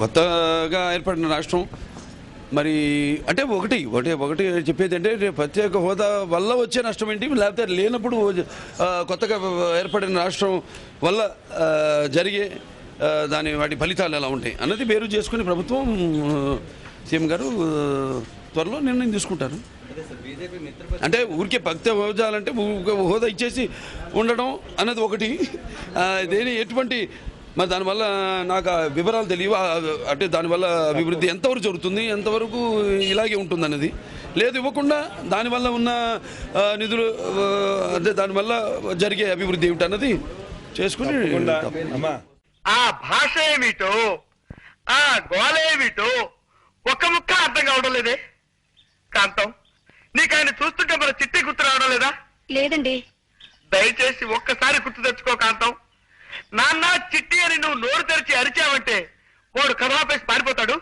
కొత్తగా ఏర్పడిన రాష్ట్రం. మరి అంటే ఒకటి ఒకటి ఒకటి చెప్పేది అంటే ప్రత్యేక హోదా వల్ల వచ్చే నష్టం ఏంటి? లేకపోతే లేనప్పుడు కొత్తగా ఏర్పడిన రాష్ట్రం వల్ల జరిగే దాని వాటి ఫలితాలు ఎలా ఉంటాయి? అన్నది వేరు చేసుకుని ప్రభుత్వం సీఎం గారు త్వరలో నిర్ణయం తీసుకుంటారు. అంటే ఊరికే భక్తి హోదాలంటే హోదా ఇచ్చేసి ఉండడం అన్నది ఒకటి. దేని ఎటువంటి మరి దానివల్ల నాకు ఆ వివరాలు తెలియవు. అంటే దానివల్ల అభివృద్ధి ఎంతవరకు జరుగుతుంది ఎంతవరకు ఇలాగే ఉంటుంది అన్నది లేదు ఇవ్వకుండా దానివల్ల ఉన్న నిధులు అంటే దానివల్ల జరిగే అభివృద్ధి ఏమిటి అన్నది చేసుకుని అమ్మా ఆ భాష ఏమిటో ఆ గోల ఏమిటో ఒక్క ముక్క అర్థం కావడం లేదే? కాంతం నీకు ఆయన చూస్తుంటే మన చిట్టి గుర్తు రావడం లేదా? లేదండి. దయచేసి ఒక్కసారి గుర్తు తెచ్చుకో కాంతం. నాన్న చిట్టి అని నువ్వు నోరు తెరిచి అరిచావంటే వాడు కథాపేసి పారిపోతాడు.